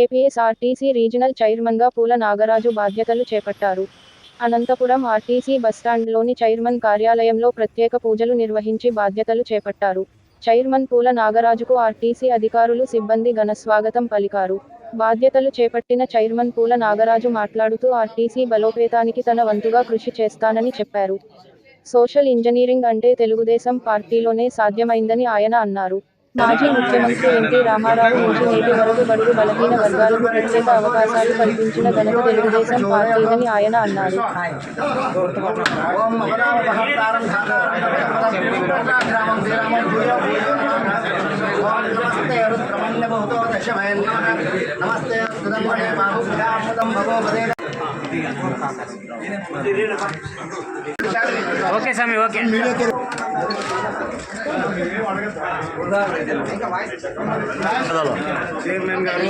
APSRTC regional చైర్మన్గా పూల నాగరాజు బాధ్యతలు చేపట్టారు. అనంతపురం ఆర్టీసీ బస్టాండ్లోని చైర్మన్ కార్యాలయంలో ప్రత్యేక పూజలు నిర్వహించి బాధ్యతలు చేపట్టారు. చైర్మన్ పూల నాగరాజుకు ఆర్టీసీ అధికారులు సిబ్బంది ఘనస్వాగతం పలికారు. బాధ్యతలు చేపట్టిన చైర్మన్ పూల నాగరాజు మాట్లాడుతూ ఆర్టీసీ బలోపేతానికి తన వంతుగా కృషి చేస్తానని చెప్పారు. సోషల్ ఇంజనీరింగ్ అంటే తెలుగుదేశం పార్టీలోనే సాధ్యమైందని ఆయన అన్నారు. మాజీ ముఖ్యమంత్రి ఎన్టీ రామారావు నుంచి నేటి వరకు బడుగు బలహీన వర్గాలకు ప్రత్యేక అవకాశాలు కల్పించిన ఘనత తెలుగుదేశం పార్టీదని ఆయన అన్నారు ఓం మమనామహత్తారం గ్రామం శ్రీరామం భూయో ఓం నమస్తే రుద్రమన్యభూతో దశమయన్ నమస్తే సుధన్మనే బాహుభ్యాముదం భగోపదే ఓకే స్వామి ఓకే చైర్మన్ గారు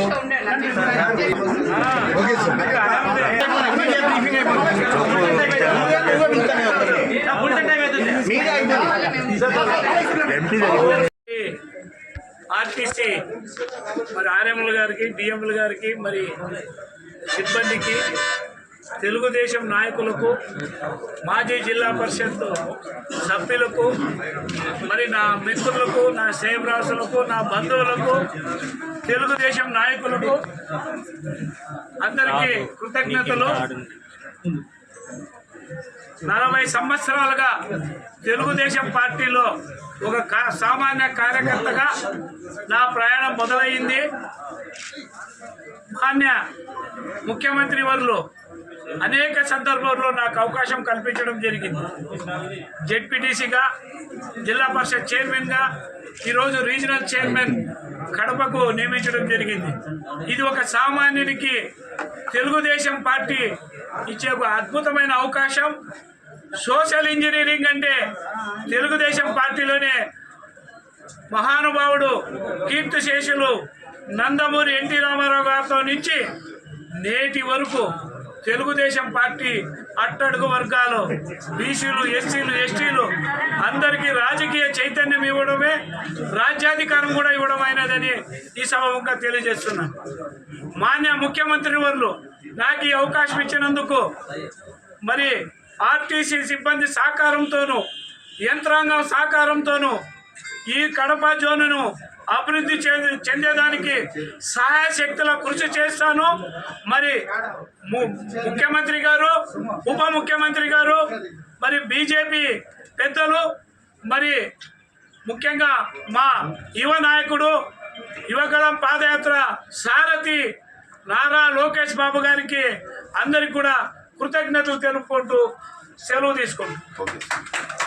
ఆర్టీసీ మరి ఆర్ఎంల గారికి డిఎంల గారికి మరి సిబ్బందికి తెలుగుదేశం నాయకులకు మాజీ జిల్లా పరిషత్ సభ్యులకు మరి నా మిత్రులకు నా సేవరాసులకు నా బంధువులకు తెలుగుదేశం నాయకులకు అందరికీ కృతజ్ఞతలు. నలభై సంవత్సరాలుగా తెలుగుదేశం పార్టీలో ఒక సామాన్య కార్యకర్తగా నా ప్రయాణం మొదలైంది మాన్య ముఖ్యమంత్రి వారు అనేక సందర్భాల్లో నాకు అవకాశం కల్పించడం జరిగింది. జెడ్పీటీసీగా జిల్లా పరిషత్ చైర్మన్గా ఈరోజు రీజనల్ చైర్మన్ కడపకు నియమించడం జరిగింది. ఇది ఒక సామాన్యునికి తెలుగుదేశం పార్టీ ఇచ్చే ఒక అద్భుతమైన అవకాశం. సోషల్ ఇంజనీరింగ్ అంటే తెలుగుదేశం పార్టీలోనే మహానుభావుడు కీర్తిశేషులు నందమూరి ఎన్టీ రామారావు గారితో నుంచి నేటి వరకు తెలుగుదేశం పార్టీ అట్టడుగు వర్గాలు బీసీలు ఎస్సీలు ఎస్టీలు అందరికీ రాజకీయ చైతన్యం ఇవ్వడమే రాజ్యాధికారం కూడా ఇవ్వడం అయినదని ఈ సభముఖంగా తెలియజేస్తున్నాను మాన్య ముఖ్యమంత్రి వర్లు నాకు ఈ అవకాశం ఇచ్చినందుకు మరి ఆర్టీసీ సిబ్బంది సహకారంతోనూ యంత్రాంగం సహకారంతోనూ ఈ కడప జోనును అభివృద్ధి చే- చెందేదానికి సహాయ శక్తుల కృషి చేస్తాను. మరి ము- ముఖ్యమంత్రి గారు ఉప ముఖ్యమంత్రి గారు మరి బీజేపీ పెద్దలు మరి ముఖ్యంగా మా యువ నాయకుడు యువగళం పాదయాత్ర సారథి నారా లోకేష్ బాబు గారికి అందరికి కూడా కృతజ్ఞతలు తెలుపుకుంటూ సెలవు తీసుకుంటాం